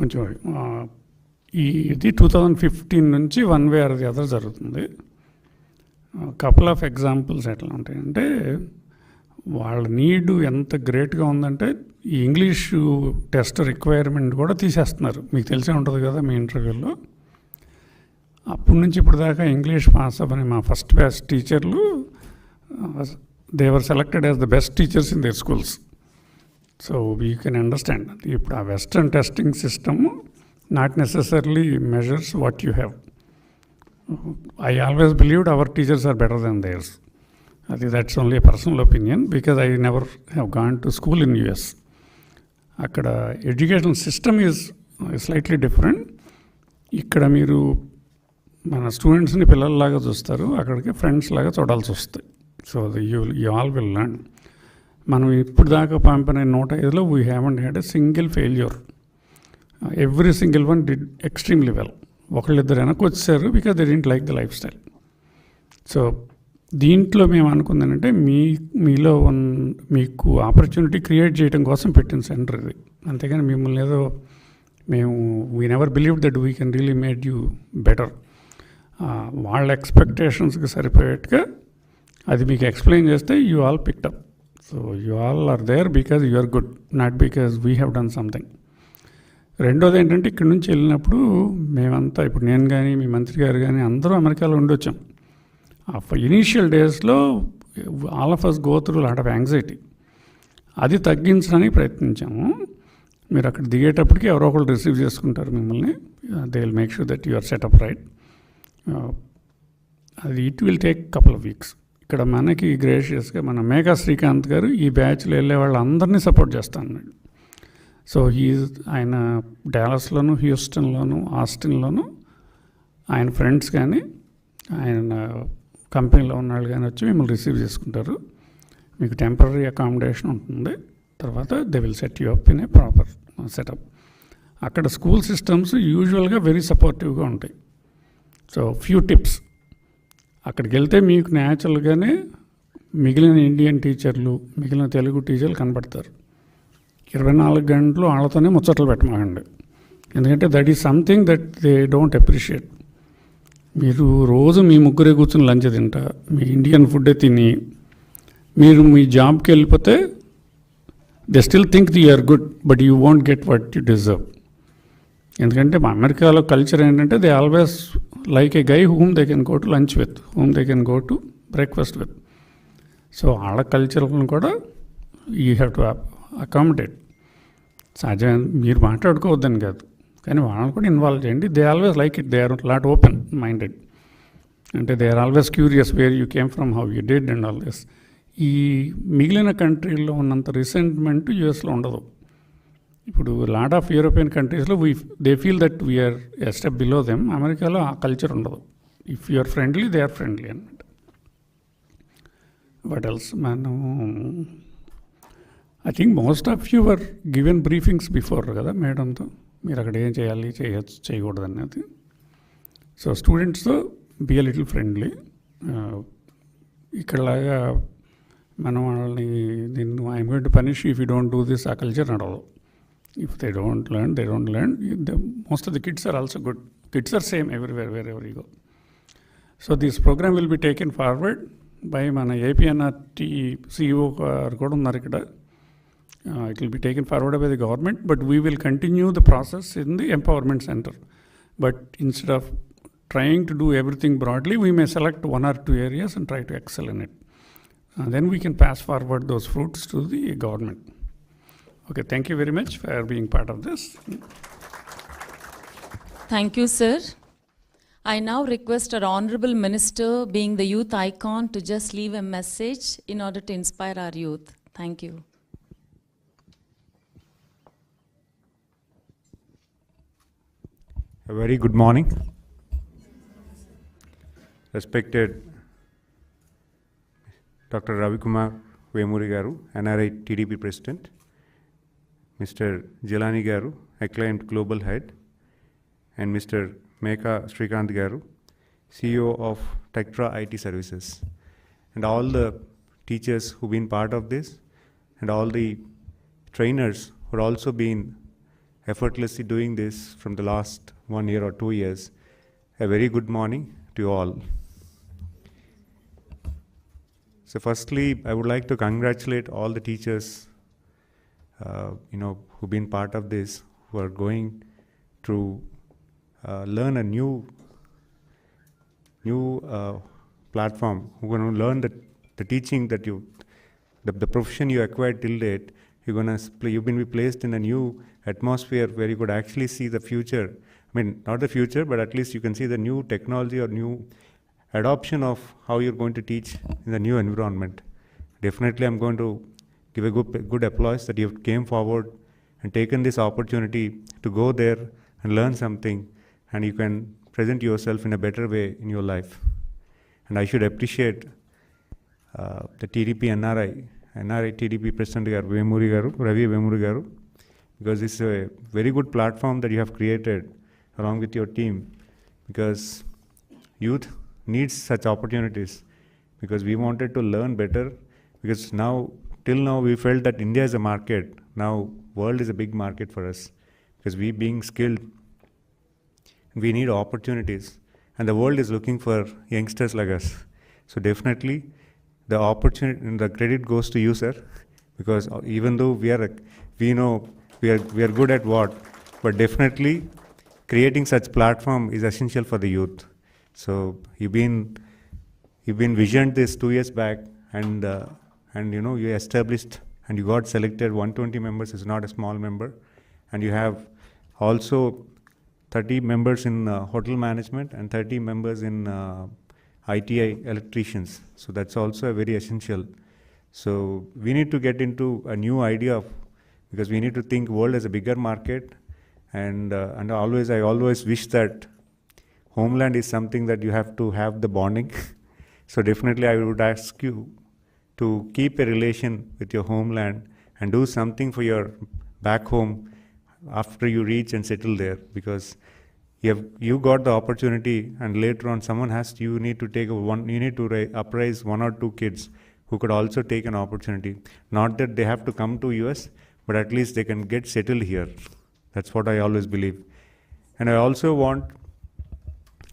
కొంచెం ఈ ఇది టూ థౌజండ్ ఫిఫ్టీన్ నుంచి one way or the other జరుగుతుంది. కపుల్ ఆఫ్ ఎగ్జాంపుల్స్ ఎట్లా ఉంటాయంటే వాళ్ళ నీడ్ ఎంత గ్రేట్గా ఉందంటే ఈ ఇంగ్లీష్ టెస్ట్ రిక్వైర్మెంట్ కూడా తీసేస్తున్నారు. మీకు తెలిసే ఉంటుంది కదా మీ ఇంటర్వ్యూలో అప్పటి నుంచి ఇప్పుడు దాకా ఇంగ్లీష్ పాస్ అవ్వని మా ఫస్ట్ బ్యాచ్ టీచర్లు they were selected as the best teachers in their schools so we can understand ఇప్పుడు ఆ western testing system not necessarily measures what you have I always believed our teachers are better than theirs అది that's only personal opinion because I never have gone to school in US అక్కడ education system is slightly different ఇక్కడ మీరు మన స్టూడెంట్స్ని పిల్లల్లాగా చూస్తారు. అక్కడికి friends లాగా చూడాల్సి వస్తాయి so you you all will learn మనం ఇప్పుడు దాకా పంపిన నూట ఐదులో we haven't had a single failure every single one did extremely well ఒకళ్ళిద్దరు వెనక్కి వచ్చారు because they didn't like the life style so దీంట్లో మేము అనుకుందానంటే మీ మీలో ఉన్న మీకు ఆపర్చునిటీ క్రియేట్ చేయడం కోసం పెట్టిన సెంటర్ ఇది. అంతేగాని మిమ్మల్ని ఏదో మేము we never believe that we can really made you better వాళ్ళ ఎక్స్పెక్టేషన్స్కి సరిపోయేట్టుగా అది మీకు ఎక్స్ప్లెయిన్ చేస్తే you all picked up so you all are there because you are good not because we have done something రెండోది ఏంటంటే ఇక్కడి నుంచి వెళ్ళినప్పుడు మేమంతా ఇప్పుడు నేను కానీ మీ మంత్రి గారు కానీ అందరూ అమెరికాలో ఉండొచ్చాం. ఆ ఇనీషియల్ డేస్లో all of us go through lot of anxiety అది తగ్గించడానికి ప్రయత్నించాము మీరు అక్కడ దిగేటప్పటికి ఎవరో ఒకరు రిసీవ్ చేసుకుంటారు మిమ్మల్ని. They will make sure that you are set up right అది it will take couple of weeks ఇక్కడ మనకి గ్రేషియస్గా మన మేఘా శ్రీకాంత్ గారు ఈ బ్యాచ్లో వెళ్ళే వాళ్ళందరినీ సపోర్ట్ చేస్తా సో హీ ఆయన డాలస్లోను హ్యూస్టన్లోను ఆస్టిన్లోను ఆయన ఫ్రెండ్స్ కానీ ఆయన కంపెనీలో ఉన్న వాళ్ళు కానీ వచ్చి మిమ్మల్ని రిసీవ్ చేసుకుంటారు. మీకు టెంపరీ అకామిడేషన్ ఉంటుంది. తర్వాత they will set you up in a proper setup అక్కడ స్కూల్ సిస్టమ్స్ యూజువల్గా వెరీ సపోర్టివ్గా ఉంటాయి. సో ఫ్యూ టిప్స్ అక్కడికి వెళ్తే మీకు న్యాచురల్గానే మిగిలిన ఇండియన్ టీచర్లు మిగిలిన తెలుగు టీచర్లు కనబడతారు. ఇరవై నాలుగు గంటలు వాళ్ళతోనే ముచ్చట్లు పెట్టమాకండి ఎందుకంటే that is something that they don't appreciate మీరు రోజు మీ ముగ్గురే కూర్చుని లంచ్ తింటా మీ ఇండియన్ ఫుడ్డే తిని మీరు మీ జాబ్కి వెళ్ళిపోతే they still think they are good but you won't get what you deserve ఎందుకంటే మా అమెరికాలో కల్చర్ ఏంటంటే they always like a guy home they can go to lunch with home they can go to breakfast with. So వాళ్ళ కల్చర్లను కూడా you have to accommodate. సహజం మీరు మాట్లాడుకోవద్దని కాదు. కానీ వాళ్ళని కూడా ఇన్వాల్వ్ చేయండి. They always like it they are lot open minded. అంటే they are always curious where you came from how you did and all this. ఈ మిగిలిన కంట్రీల్లో ఉన్నంత రీసెంట్మెంట్ యూఎస్లో ఉండదు. ఇప్పుడు లాట్ ఆఫ్ యూరోపియన్ కంట్రీస్లో we they feel that we're a step below them. అమెరికాలో ఆ కల్చర్ ఉండదు. If you are friendly they are friendly అనమాట వట్ ఎల్స్ మనం I think most of you given briefings before కదా మేడంతో? మీరు అక్కడ ఏం చేయాలి చేయొచ్చు చేయకూడదు అనేది సో స్టూడెంట్స్తో బి అ లిటిల్ ఫ్రెండ్లీ ఇక్కడలాగా మనం వాళ్ళని నిన్ను I'm going to punish if you don't do this ఆ కల్చర్ నడవదు. If they don't learn they don't learn most of the kids are also good kids are same everywhere wherever go so this program will be taken forward by మన APNRT CEO గారు కూడా ఉన్నారు ఇక్కడ it will be taken forward by the government but we will continue the process in the empowerment center but instead of trying to do everything broadly, we may select one or two areas and try to excel in it. And then we can pass forward those fruits to the government. Okay, thank you very much for being part of this. Thank you, sir. I now request our Honorable Minister, being the youth icon, to just leave a message in order to inspire our youth. Thank you. A very good morning. Respected Dr. Ravi Kumar Vemuri NRI TDP President, Mr. Jelani Garu, acclaimed Global Head, and Mr. Meka Srikanth Garu, CEO of Tectra IT Services, and all the teachers who've been part of this, and all the trainers who've also been effortlessly doing this from the last one year or two years. A very good morning to you all. So, firstly, I would like to congratulate all the teachers, uh, you know, who've been part of this, who are going to uh, learn a new, new uh, platform. Who are going to learn the, the teaching that you, the, the profession you acquired till date. You're gonna, spl- you've been placed in a new atmosphere where you could actually see the future. I mean, not the future, but at least you can see the new technology or new adoption of how you're going to teach in the new environment. Definitely, I'm going to give a good, good applause that you have came forward and taken this opportunity to go there and learn something, and you can present yourself in a better way in your life. And I should appreciate uh, the TDP NRI, NRI TDP President garu, Vemuri garu, Ravi Vemuri garu, because is a very good platform that you have created along with your team, because youth needs such opportunities because we wanted to learn better because now till now we felt that india is a market. Now world is a big market for us. Because we being skilled we need opportunities. And the world is looking for youngsters like us. So definitely the opportunity the credit goes to you sir. Because uh, even though we are we know we are we are good at what but definitely creating such platform is essential for the youth. So you've been you've been visioned this two years back, and uh, and you know you established and you got selected. 120 members is not a small member, and you have also 30 members in uh, hotel management and 30 members in uh, ITI electricians. So that's also a very essential. So we need to get into a new idea of because we need to think world as a bigger market, and uh, and always I always wish that homeland is something that you have to have the bonding. so definitely I would ask you to keep a relation with your homeland and do something for your back home after you reach and settle there because you have you got the opportunity and later on someone has to, you need to take one you need to ra- uprise one or two kids who could also take an opportunity. Not that they have to come to us but at least they can get settled here. That's what i always believe. And i also want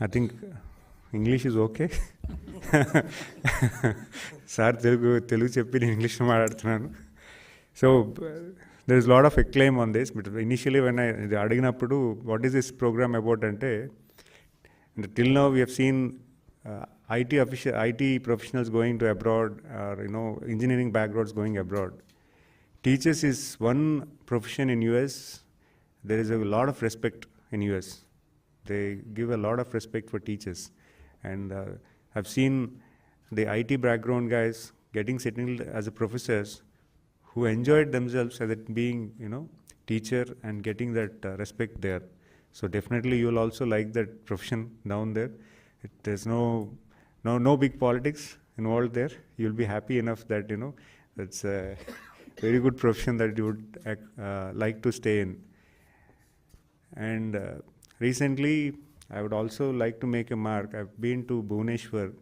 i think english is okay. Sir Telugu Telugu చెప్పి నేను ఇంగ్లీష్లో మాట్లాడుతున్నాను. So there is lot of acclaim on this but initially when ఇది అడిగినప్పుడు what is this programme about అంటే till now we have seen IT official IT professionals going to abroad or you know engineering backgrounds going abroad teachers is one profession in US there is a lot of respect in us they give a lot of respect for teachers and i've seen the it background guys getting settled as a professors who enjoyed themselves as being you know teacher and getting that uh, respect there. So definitely you'll also like that profession down there. It, there's no no no big politics involved there. You'll be happy enough that you know that's a very good profession that you would uh, like to stay in. And uh, recently i would also like to make a mark. I've been to bhubaneswar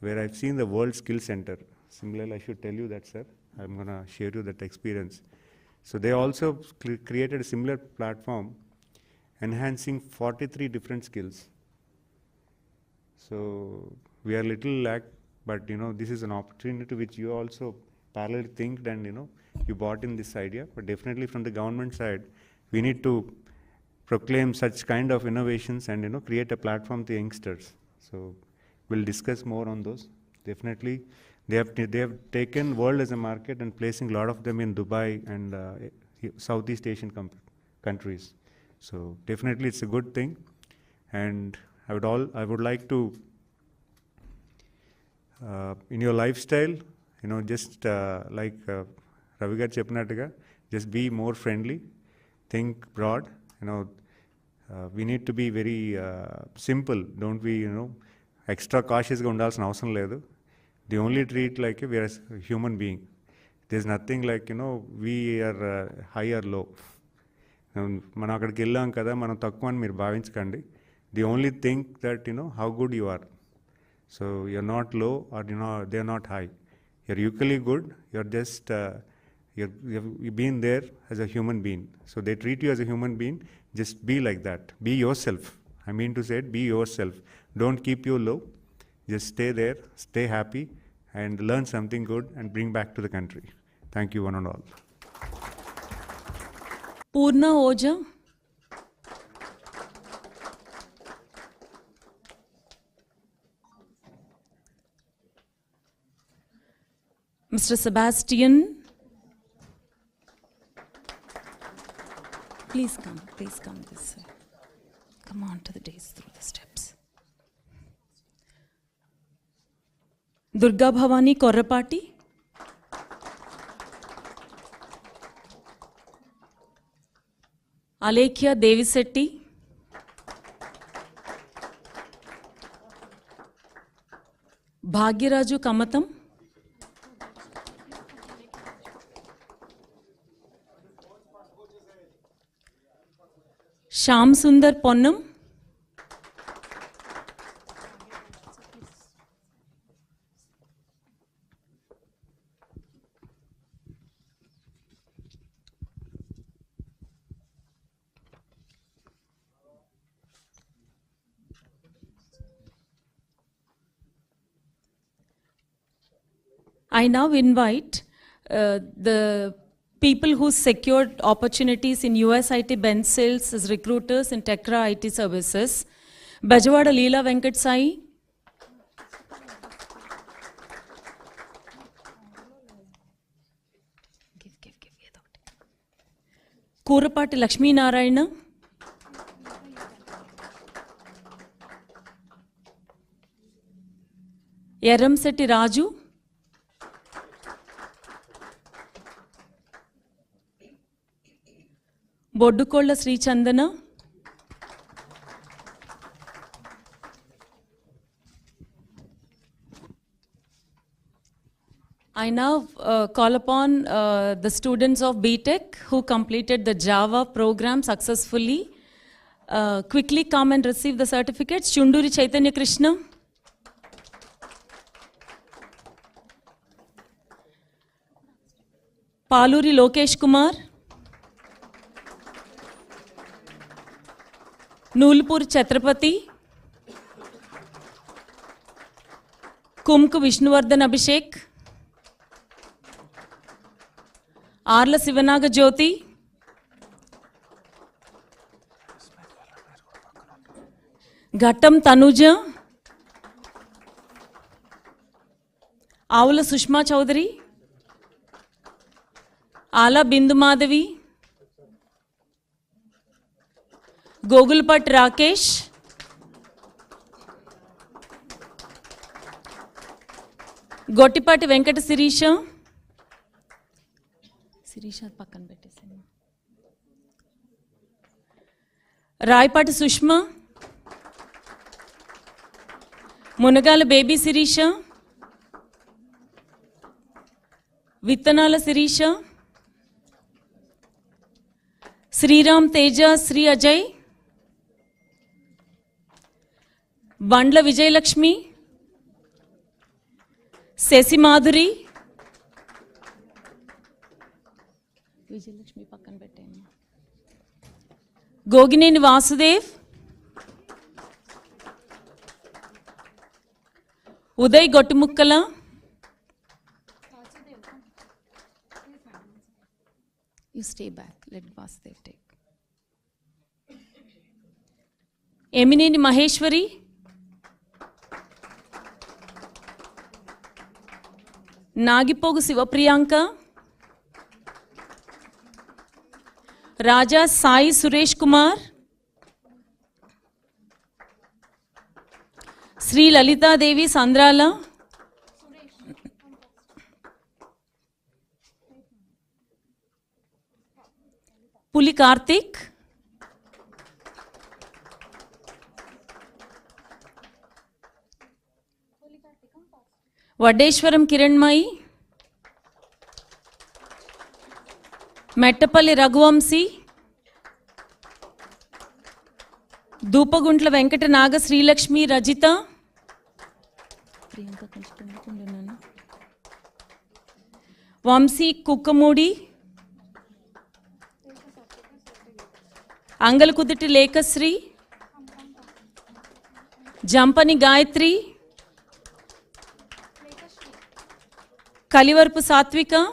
where i've seen the world skill center. Similarly i should tell you that sir. I'm going to share you that experience. So they also cre- created a similar platform enhancing 43 different skills. So we are little lack, but you know this is an opportunity which you also parallel think and you know you bought in this idea. But definitely from the government side, we need to proclaim such kind of innovations and you know create a platform to youngsters. So we'll discuss more on those. Definitely, they have they have taken world as a market and placing a lot of them in Dubai and uh, Southeast Asian com- countries. So definitely, it's a good thing, and I would all I would like to uh, in your lifestyle, you know, just uh, like uh, Ravi garu చెప్పినట్టుగా just be more friendly, think broad. You know, uh, we need to be very uh, simple. Don't we, you know, ఉండాల్సిన అవసరం లేదు. The only treat like we're human being this nothing like you know we're high ఆర్లో మనం అక్కడికి వెళ్ళాం కదా మనం తక్కువ అని మీరు భావించకండి. The only think that you know how good you are so you're నాట్లో are you know they are not high you're equally good you're just You've you've been there as a human being. So they treat you as a human being. Just be like that. Be yourself. I mean to say it, be yourself. Don't keep you low. Just stay there, stay happy, and learn something good and bring back to the country. Thank you, one and all. Purna Oja. Mr. Sebastian. Please come, please come this way. Come on to the days through the steps. Durga Bhavani Korapati. Alekhya Devisetti. Bhagyaraju Kamatam. Sham Sundar Ponnam. I now invite uh, the people who secured opportunities in USIT bench sales as recruiters in Tekra IT services. Bajawada Leela Venkat Sai. Kurapati Lakshmi Narayana. Yaramseti Raju. Boddukolla Srichandana I now uh, call upon uh, the students of BTech who completed the Java program successfully. Uh, quickly come and receive the certificates. Chunduri Chaitanya Krishna. Paluri Lokesh Kumar. Noolpur Chhatrapati Kunku Vishnuvardhan Abhishek Arla Sivanaga Jyothi Ghattam Tanuja Avula Sushma Chowdary ఆలా బిందు మాధవి గోగుల్పట్ రాకేష్. గొట్టిపాటి వెంకట శిరీష. శిరీష పక్కన పెట్టేసాను Rayapati Sushma. Munagala baby Sirisha. Vittanala Sirisha. Sriram Teja Shri Ajay. బండ్ల విజయలక్ష్మి శశి మాధురి. విజయలక్ష్మి పక్కన పెట్టాను Gogineni Vasudev. Uday Gottumukkala. You stay back let Vasudev take Emineni Maheswari. Nagipoga Shivapriyank Raja Sai Suresh Kumar Sri Lalitha Devi Sandrala Puli Karthik Vaddeswaram Kiranmayi Mettapalli Raghuvamsi Doopaguntla Venkata Naga Srilakshmi Rajitha Vamsi Kukkamudi Angalakuduti Lekhasri Jampani Gayathri Kalivarapu Satvika.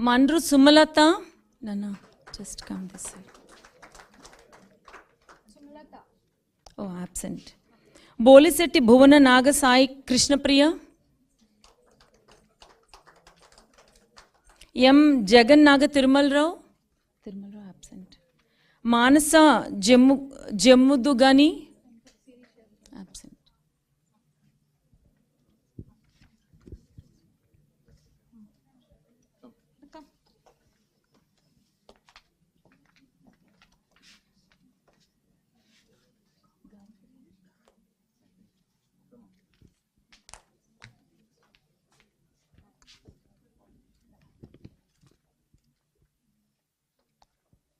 Mandru Sumalatha. నన్న just come this side ఓ absent. Bolisetti Bhuvana Nagasai Krishnapriya. M Jagan Naga Tirumalarao. Tirumalarao. Rao Manasa Jammu జమ్ముదుగని absent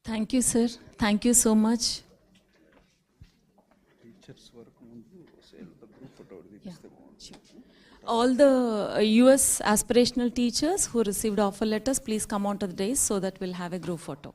thank you sir Thank you so much. all the uh, US aspirational teachers who received offer letters, please come on to the stage so that we'll have a group photo.